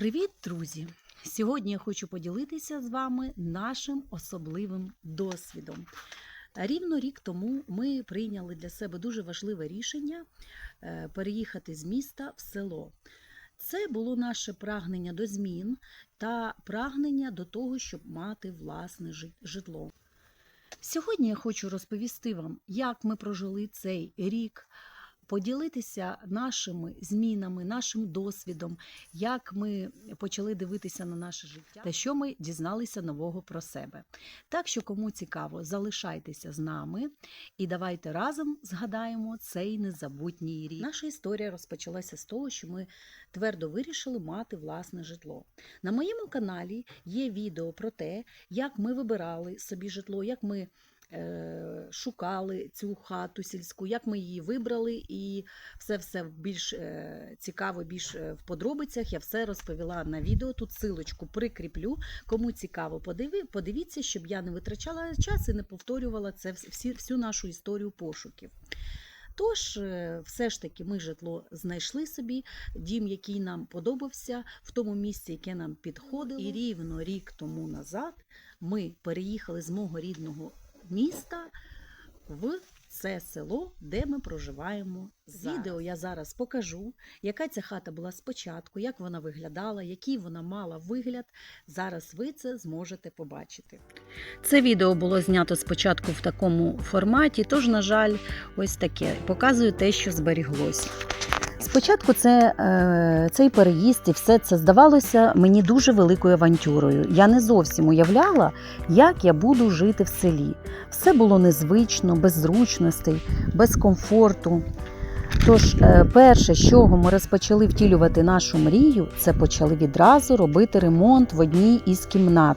Привіт, друзі! Сьогодні я хочу поділитися з вами нашим особливим досвідом. Рівно рік тому ми прийняли для себе дуже важливе рішення е, переїхати з міста в село. Це було наше прагнення до змін та прагнення до того, щоб мати власне житло. Сьогодні я хочу розповісти вам, як ми прожили цей рік, поділитися нашими змінами, нашим досвідом, як ми почали дивитися на наше життя та що ми дізналися нового про себе. Так що, кому цікаво, залишайтеся з нами і давайте разом згадаємо цей незабутній рік. Наша історія розпочалася з того, що ми твердо вирішили мати власне житло. На моєму каналі є відео про те, як ми вибирали собі житло, як ми шукали цю хату сільську, як ми її вибрали, і все все більш е, цікаво, більш е, в подробицях. Я все розповіла на відео. Тут силочку прикріплю. Кому цікаво, подиви, подивіться, щоб я не витрачала час і не повторювала це всі, всю нашу історію пошуків. Тож, е, все ж таки, ми житло знайшли собі, дім, який нам подобався, в тому місці, яке нам підходило. І рівно рік тому назад ми переїхали з мого рідного міста в це село, де ми проживаємо. З відео я зараз покажу, яка ця хата була спочатку, як вона виглядала, який вона мала вигляд. Зараз ви це зможете побачити. Це відео було знято спочатку в такому форматі, тож, на жаль, ось таке. Показую те, що зберіглося. Спочатку це, е, цей переїзд і все це здавалося мені дуже великою авантюрою. Я не зовсім уявляла, як я буду жити в селі. Все було незвично, без зручностей, без комфорту. Тож, е, перше, з чого ми розпочали втілювати нашу мрію, це почали відразу робити ремонт в одній із кімнат,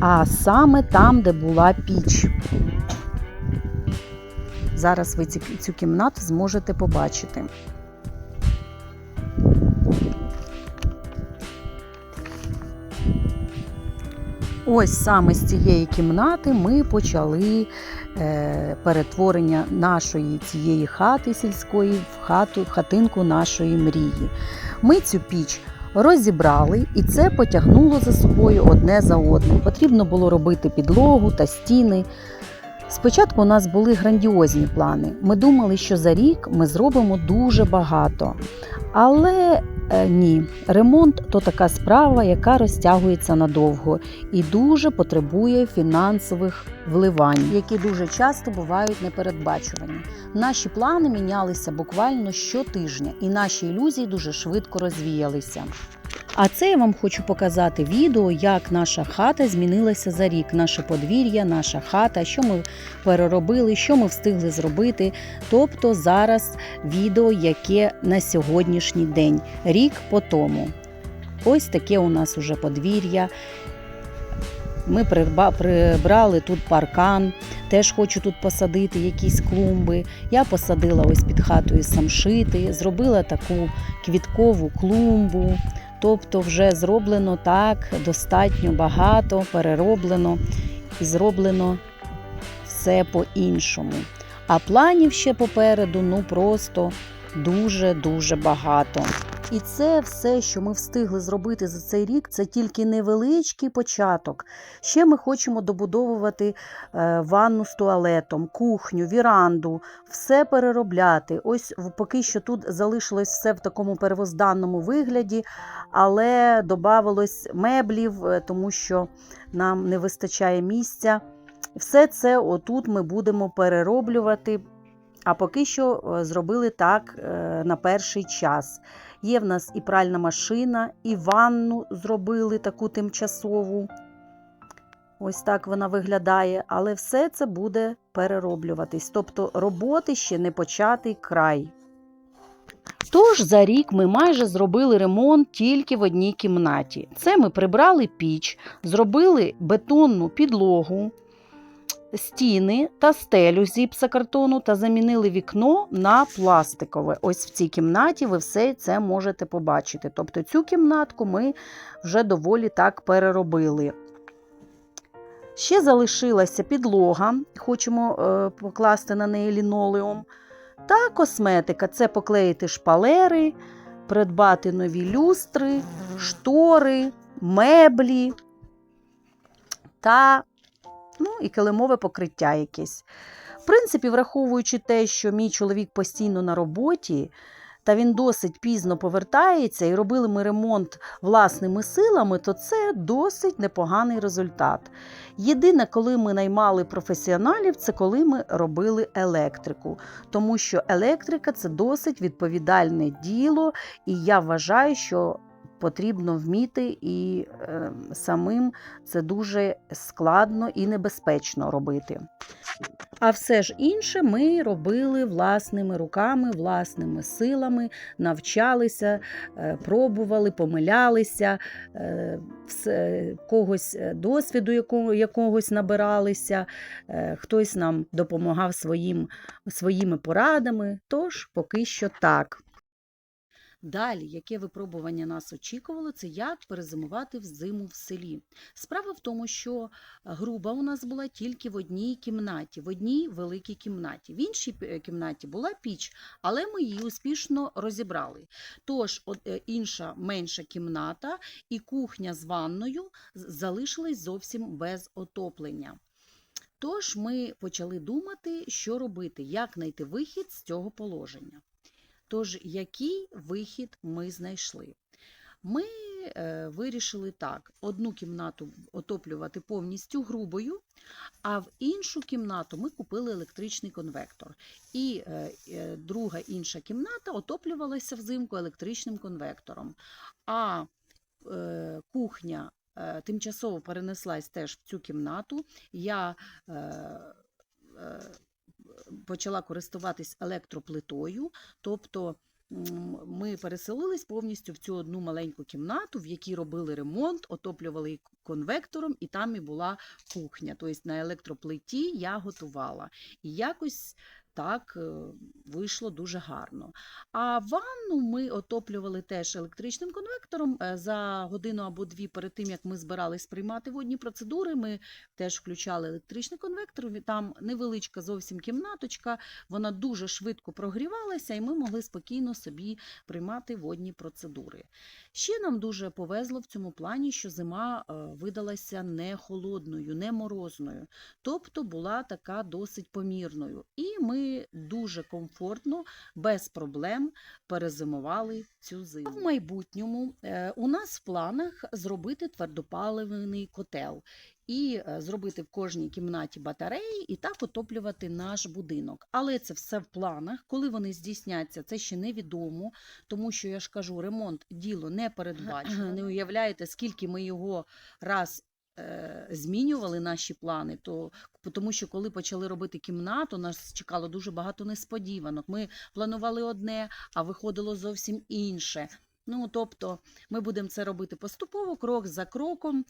а саме там, де була піч. Зараз ви цю кімнату зможете побачити. Ось саме з цієї кімнати ми почали е, перетворення нашої цієї хати сільської в хату, хатинку нашої мрії. Ми цю піч розібрали, і це потягнуло за собою одне за одним. Потрібно було робити підлогу та стіни. Спочатку у нас були грандіозні плани. Ми думали, що за рік ми зробимо дуже багато. Але е, ні, ремонт то така справа, яка розтягується надовго і дуже потребує фінансових вливань, які дуже часто бувають непередбачувані. Наші плани мінялися буквально щотижня, і наші ілюзії дуже швидко розвіялися. А це я вам хочу показати відео, як наша хата змінилася за рік. Наше подвір'я, наша хата, що ми переробили, що ми встигли зробити. Тобто зараз відео, яке на сьогоднішній день, рік по тому. Ось таке у нас уже подвір'я. Ми прибрали тут паркан, теж хочу тут посадити якісь клумби. Я посадила ось під хатою самшити, зробила таку квіткову клумбу. Тобто вже зроблено так достатньо багато, перероблено і зроблено все по-іншому. А планів ще попереду ну просто дуже-дуже багато. І це все, що ми встигли зробити за цей рік, це тільки невеличкий початок. Ще ми хочемо добудовувати е, ванну з туалетом, кухню, віранду, все переробляти. Ось поки що тут залишилось все в такому первозданному вигляді, але додавалось меблів, е, тому що нам не вистачає місця. Все це отут ми будемо перероблювати. А поки що е, зробили так на перший час. Є в нас і пральна машина, і ванну зробили таку тимчасову. Ось так вона виглядає, але все це буде перероблюватись. Тобто роботи ще не початий край. Тож за рік ми майже зробили ремонт тільки в одній кімнаті. Це ми прибрали піч, зробили бетонну підлогу, стіни та стелю з гіпсокартону та замінили вікно на пластикове. Ось в цій кімнаті ви все це можете побачити. Тобто цю кімнатку ми вже доволі так переробили. Ще залишилася підлога, хочемо е, покласти на неї лінолеум. Та косметика це поклеїти шпалери, придбати нові люстри, штори, меблі та ну, і килимове покриття якесь. В принципі, враховуючи те, що мій чоловік постійно на роботі, та він досить пізно повертається, і робили ми ремонт власними силами, то це досить непоганий результат. Єдине, коли ми наймали професіоналів, це коли ми робили електрику, тому що електрика це досить відповідальне діло, і я вважаю, що потрібно вміти і е, самим це дуже складно і небезпечно робити. А все ж інше ми робили власними руками, власними силами, навчалися, е, пробували, помилялися, е, когось е, досвіду якого, якогось набиралися, хтось нам допомагав своїм, своїми порадами. Тож поки що так. Далі, яке випробування нас очікувало, це як перезимувати в зиму в селі. Справа в тому, що е, груба у нас була тільки в одній кімнаті, в одній великій кімнаті. В іншій е, кімнаті була піч, але ми її успішно розібрали. Тож, е, інша менша кімната і кухня з ванною залишились зовсім без отоплення. Тож ми почали думати, що робити, як знайти вихід з цього положення. Тож, який вихід ми знайшли? Ми е, вирішили так: одну кімнату отоплювати повністю грубою, а в іншу кімнату ми купили електричний конвектор. І е, е, друга інша кімната отоплювалася взимку електричним конвектором. А кухня тимчасово перенеслась теж в цю кімнату. Я почала користуватись електроплитою, тобто ми переселились повністю в цю одну маленьку кімнату, в якій робили ремонт, отоплювали конвектором, і там і була кухня. Тобто на електроплиті я готувала. І якось так е, вийшло дуже гарно. А ванну ми отоплювали теж електричним конвектором е, за годину або дві перед тим, як ми збирались приймати водні процедури. Ми теж включали електричний конвектор. Там невеличка зовсім кімнаточка, вона дуже швидко прогрівалася, і ми могли спокійно собі приймати водні процедури. Ще нам дуже повезло в цьому плані, що зима е, видалася не холодною, не морозною, тобто була така досить помірною. І ми дуже комфортно, без проблем перезимували цю зиму. В майбутньому е, у нас в планах зробити твердопаливний котел і е, зробити в кожній кімнаті батареї і так отоплювати наш будинок. Але це все в планах. Коли вони здійсняться, це ще невідомо, тому що я ж кажу, ремонт діло не передбачено. Не уявляєте, скільки ми його раз. Е, Змінювали наші плани, то тому що коли почали робити кімнату, нас чекало дуже багато несподіванок. Ми планували одне, а виходило зовсім інше. Ну, тобто, ми будемо це робити поступово, крок за кроком,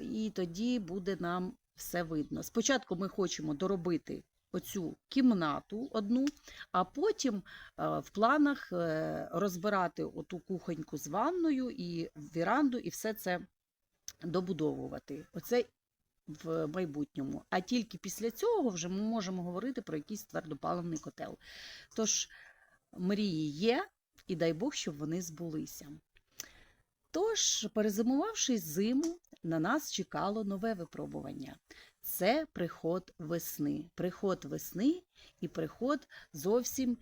і тоді буде нам все видно. Спочатку ми хочемо доробити оцю кімнату одну, а потім е, в планах е, розбирати оту кухоньку з ванною і віранду, і все це добудовувати. Оце в майбутньому. А тільки після цього вже ми можемо говорити про якийсь твердопаливний котел. Тож мрії є, і дай Бог, щоб вони збулися. Тож, перезимувавши зиму, на нас чекало нове випробування. Це приход весни. Приход весни і приход зовсім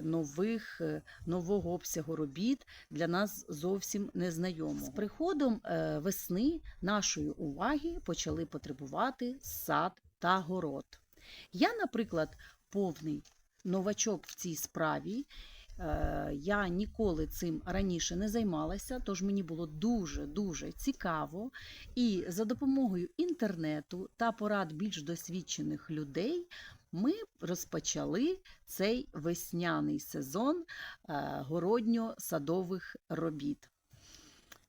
нових, е, нового обсягу робіт для нас зовсім незнайомого. З приходом е, весни нашої уваги почали потребувати сад та город. Я, наприклад, повний новачок в цій справі. Е, Я ніколи цим раніше не займалася, тож мені було дуже-дуже цікаво. І за допомогою інтернету та порад більш досвідчених людей ми розпочали цей весняний сезон е, городньо-садових робіт.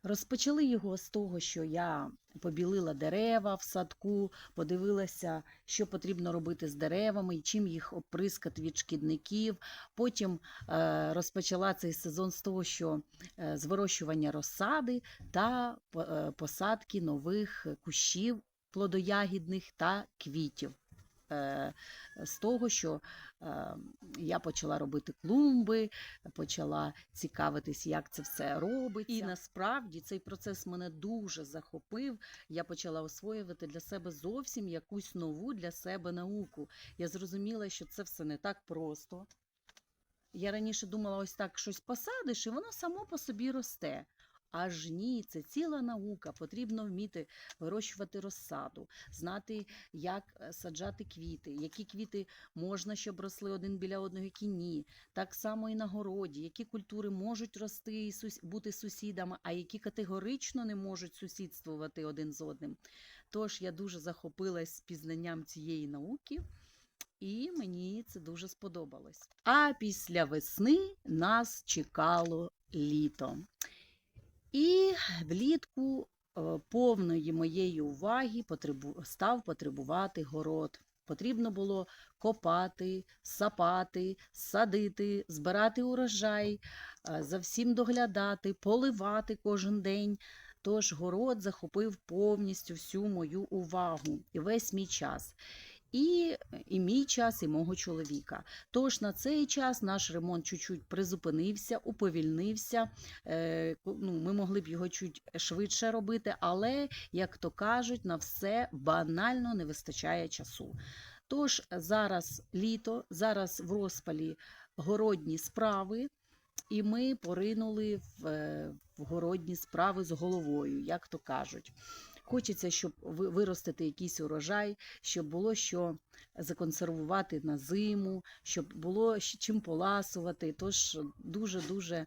Розпочали його з того, що я побілила дерева в садку, подивилася, що потрібно робити з деревами і чим їх оприскати від шкідників. Потім е, розпочала цей сезон з того, що е, з вирощування розсади та посадки нових кущів плодоягідних та квітів з того, що е, я почала робити клумби, почала цікавитись, як це все робиться. І насправді цей процес мене дуже захопив. Я почала освоювати для себе зовсім якусь нову для себе науку. Я зрозуміла, що це все не так просто. Я раніше думала, ось так щось посадиш, і воно само по собі росте. Аж ні, це ціла наука. Потрібно вміти вирощувати розсаду, знати, як е, саджати квіти, які квіти можна, щоб росли один біля одного, які ні. Так само і на городі, які культури можуть рости і бути сусідами, а які категорично не можуть сусідствувати один з одним. Тож я дуже захопилась пізнанням цієї науки. І мені це дуже сподобалось. А після весни нас чекало літо. І влітку е, повної моєї уваги став потребувати город. Потрібно було копати, сапати, садити, збирати урожай, е, за всім доглядати, поливати кожен день. Тож город захопив повністю всю мою увагу і весь мій час. І, і мій час, і мого чоловіка. Тож на цей час наш ремонт чуть-чуть призупинився, уповільнився. Е, ну, ми могли б його чуть швидше робити, але, як то кажуть, на все банально не вистачає часу. Тож зараз літо, зараз в розпалі городні справи, і ми поринули в, е, в городні справи з головою, як то кажуть. Хочеться, щоб виростити якийсь урожай, щоб було що законсервувати на зиму, щоб було чим поласувати. Тож дуже-дуже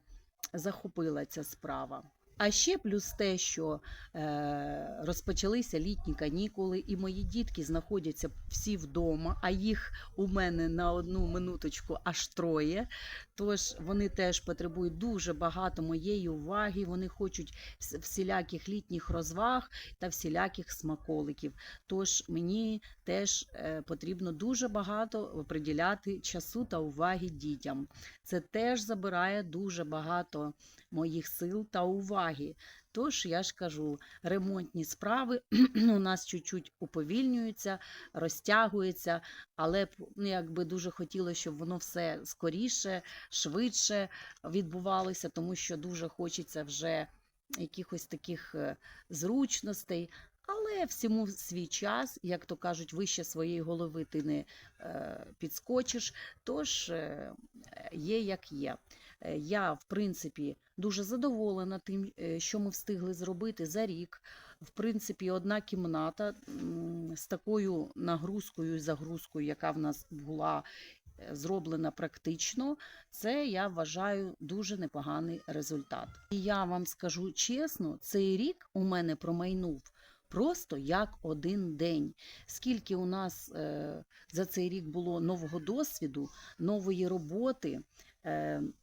захопила ця справа. А ще плюс те, що е, розпочалися літні канікули, і мої дітки знаходяться всі вдома, а їх у мене на одну минуточку аж троє. Тож вони теж потребують дуже багато моєї уваги. Вони хочуть всіляких літніх розваг та всіляких смаколиків. Тож мені теж е, потрібно дуже багато приділяти часу та уваги дітям. Це теж забирає дуже багато моїх сил та уваги. Тож я ж кажу, ремонтні справи у нас чуть-чуть уповільнюються, розтягуються, але ну, якби дуже хотілося, щоб воно все скоріше, швидше відбувалося, тому що дуже хочеться вже якихось таких е, зручностей. Але всьому свій час, як то кажуть, вище своєї голови ти не е, підскочиш, тож е, є як є. Е, Я, в принципі, дуже задоволена тим, е, що ми встигли зробити за рік. В принципі, одна кімната з такою нагрузкою і загрузкою, яка в нас була е, зроблена практично, це я вважаю дуже непоганий результат. І я вам скажу чесно, цей рік у мене промайнув. Просто як один день. Скільки у нас за цей рік було нового досвіду, нової роботи,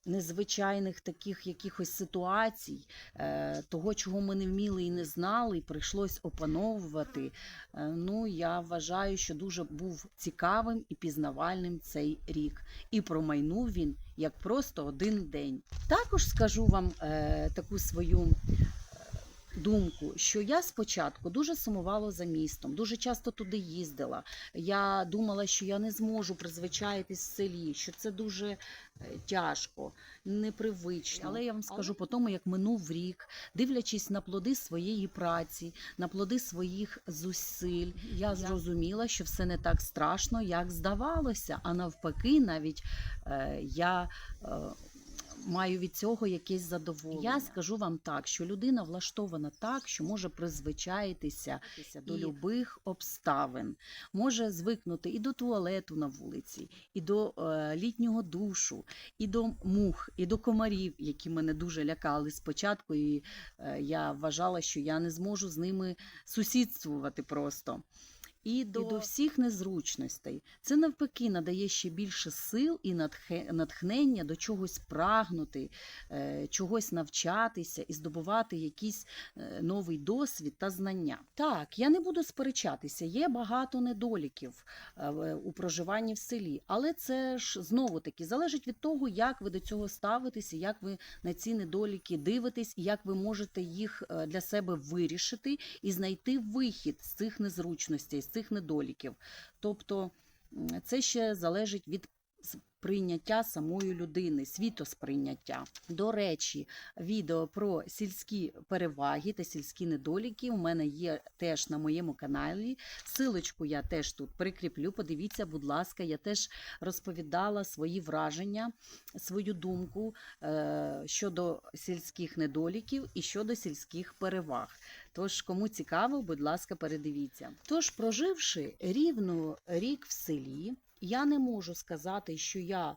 незвичайних таких якихось ситуацій, е, того, чого ми не вміли і не знали, і прийшлось опановувати. Е, ну, я вважаю, що дуже був цікавим і пізнавальним цей рік. І промайнув він як просто один день. Також скажу вам е, таку свою думку, що я спочатку дуже сумувала за містом, дуже часто туди їздила. Я думала, що я не зможу призвичаїтись в селі, що це дуже е, тяжко, непривично. Але я вам скажу по тому, як минув рік, дивлячись на плоди своєї праці, на плоди своїх зусиль, я зрозуміла, що все не так страшно, як здавалося. А навпаки, навіть е, я. Е, маю від цього якесь задоволення. Я скажу вам так, що людина влаштована так, що може призвичаїтися до любих обставин, може звикнути і до туалету на вулиці, і до е, літнього душу, і до мух, і до комарів, які мене дуже лякали спочатку. І е, я вважала, що я не зможу з ними сусідствувати просто. І до, і до всіх незручностей. Це навпаки надає ще більше сил і натхнення до чогось прагнути, е, чогось навчатися і здобувати якийсь е, новий досвід та знання. Так, я не буду сперечатися, є багато недоліків е, у проживанні в селі, але це ж знову таки залежить від того, як ви до цього ставитеся, як ви на ці недоліки дивитесь, і як ви можете їх для себе вирішити і знайти вихід з цих незручностей, цих недоліків. Тобто це ще залежить від прийняття самої людини, світосприйняття. До речі, відео про сільські переваги та сільські недоліки у мене є теж на моєму каналі. Силочку я теж тут прикріплю. Подивіться, будь ласка, я теж розповідала свої враження, свою думку е, щодо сільських недоліків і щодо сільських переваг. Тож, кому цікаво, будь ласка, передивіться. Тож, проживши рівно рік в селі, я не можу сказати, що я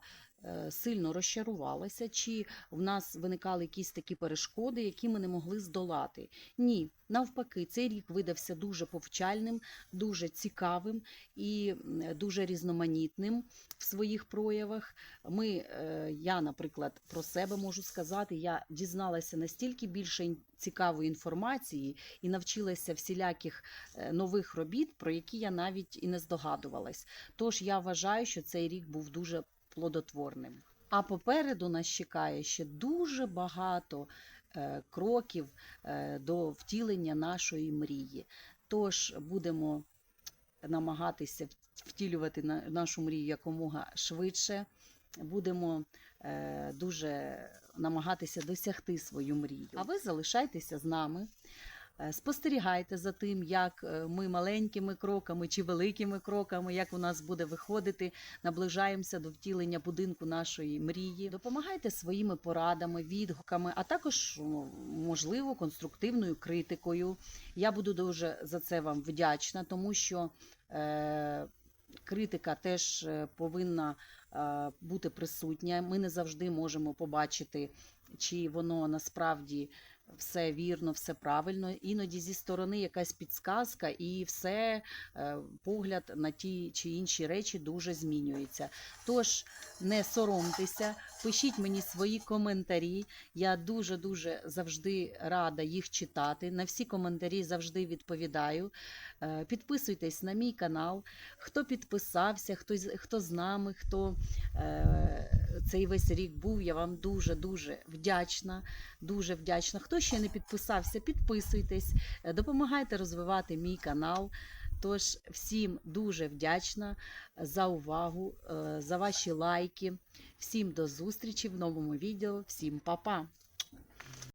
сильно розчарувалася, чи в нас виникали якісь такі перешкоди, які ми не могли здолати. Ні, навпаки, цей рік видався дуже повчальним, дуже цікавим і дуже різноманітним в своїх проявах. Ми, е, я, наприклад, про себе можу сказати, я дізналася настільки більше цікавої інформації і навчилася всіляких е, нових робіт, про які я навіть і не здогадувалась. Тож я вважаю, що цей рік був дуже плодотворним. А попереду нас чекає ще дуже багато е, кроків е, до втілення нашої мрії. Тож будемо намагатися втілювати на- нашу мрію якомога швидше. Будемо е, дуже намагатися досягти свою мрію. А ви залишайтеся з нами. Е, Спостерігайте за тим, як е, ми маленькими кроками чи великими кроками, як у нас буде виходити, наближаємося до втілення будинку нашої мрії. Допомагайте своїми порадами, відгуками, а також ну, можливо конструктивною критикою. Я буду дуже за це вам вдячна, тому що е, критика теж е, повинна бути присутня. Ми не завжди можемо побачити, чи воно насправді все вірно, все правильно. Іноді зі сторони якась підсказка, і все е, погляд на ті чи інші речі дуже змінюється. Тож не соромтеся, пишіть мені свої коментарі. Я дуже дуже завжди рада їх читати. На всі коментарі завжди відповідаю. Е, Підписуйтесь на мій канал. Хто підписався, хто, хто з нами, хто е, цей весь рік був, я вам дуже дуже вдячна. Дуже вдячна. Хто ще не підписався, підписуйтесь, е, допомагайте розвивати мій канал. Тож всім дуже вдячна за увагу, е, за ваші лайки. Всім до зустрічі в новому відео. Всім па-па!